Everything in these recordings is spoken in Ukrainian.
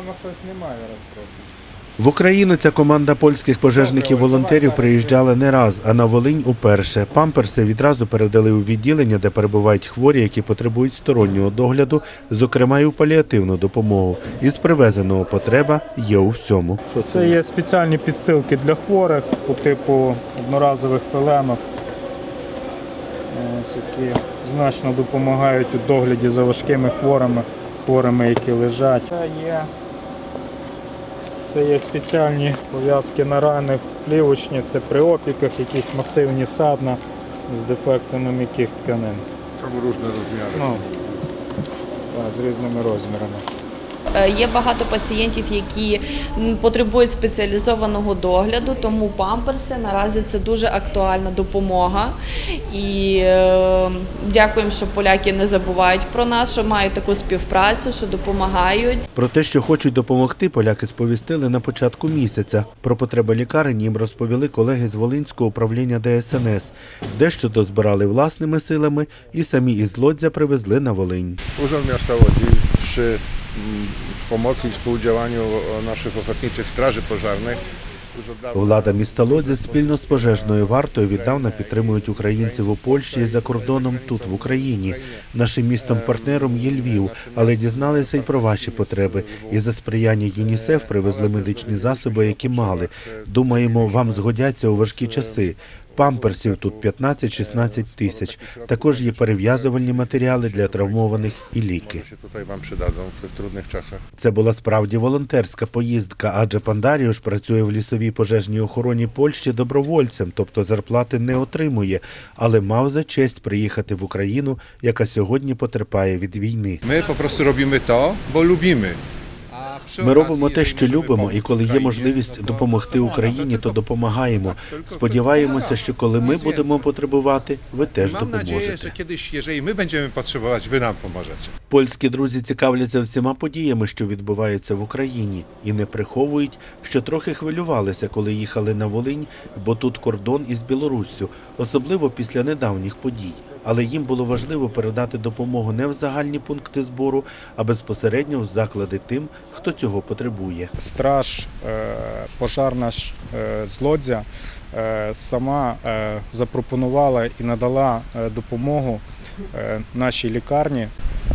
Напевно, хтось немає розпросить. В Україну ця команда польських пожежників-волонтерів приїжджала не раз, а на Волинь уперше. Памперси відразу передали у відділення, де перебувають хворі, які потребують стороннього догляду, зокрема й у паліативну допомогу. Із привезеного потреба є у всьому. Це є спеціальні підстилки для хворих по типу одноразових пеленок, які значно допомагають у догляді за важкими хворими, хворими, які лежать. Є, це є спеціальні пов'язки на ранних плівочні, це при опіках, якісь масивні садна з дефектами м'яких тканин. Там різні розміри. Ну, так, з різними розмірами. Е, є багато пацієнтів, які потребують спеціалізованого догляду, тому памперси наразі це дуже актуальна допомога. І е, дякуємо, що поляки не забувають про нас, що мають таку співпрацю, що допомагають. Про те, що хочуть допомогти, поляки сповістили на початку місяця. Про потреби лікарень їм розповіли колеги з Волинського управління ДСНС. Дещо дозбирали власними силами і самі із Лодзя привезли на Волинь. Уже в мене осталось 3 w pomocy i współdziałaniu naszych ochotniczych straży pożarnych. Влада міста Лодзі спільно з пожежною вартою віддавна підтримують українців у Польщі і за кордоном тут в Україні. Нашим містом партнером є Львів, але дізналися й про ваші потреби. І за сприяння ЮНІСЕФ привезли медичні засоби, які мали. Думаємо, вам згодяться у важкі часи. Памперсів тут 15-16 тисяч. Також є перев'язувальні матеріали для травмованих і ліки. Це була справді волонтерська поїздка, адже пан Даріуш працює в лісовій пожежній охороні Польщі добровольцем, тобто зарплати не отримує, але мав за честь приїхати в Україну, яка сьогодні потерпає від війни. Robimy to, bo lubimy. A przy Ми робимо те, що любимо, і коли є можливість допомогти Україні, то допомагаємо. Сподіваємося, що коли ми будемо потребувати, ви теж допоможете. jeżeli my będziemy potrzebować, Wy nam. Польські друзі цікавляться всіма подіями, що відбуваються в Україні, і не приховують, що трохи хвилювалися, коли їхали на Волинь, бо тут кордон із Білоруссю, особливо після недавніх подій. Але їм було важливо передати допомогу не в загальні пункти збору, а безпосередньо в заклади тим, хто цього потребує. страж е, пожарна е, з Лодзя е, сама запропонувала і надала допомогу нашій лікарні.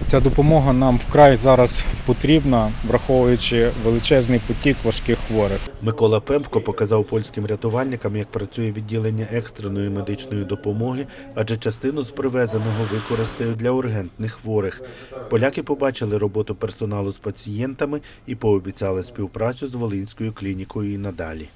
Ця допомога нам вкрай зараз потрібна, враховуючи величезний потік важких хворих. Микола Пемпко показав польським рятувальникам, як працює відділення екстреної медичної допомоги, адже частину з привезеного використають для ургентних хворих. Поляки побачили роботу персоналу з пацієнтами і пообіцяли співпрацю з Волинською клінікою і надалі.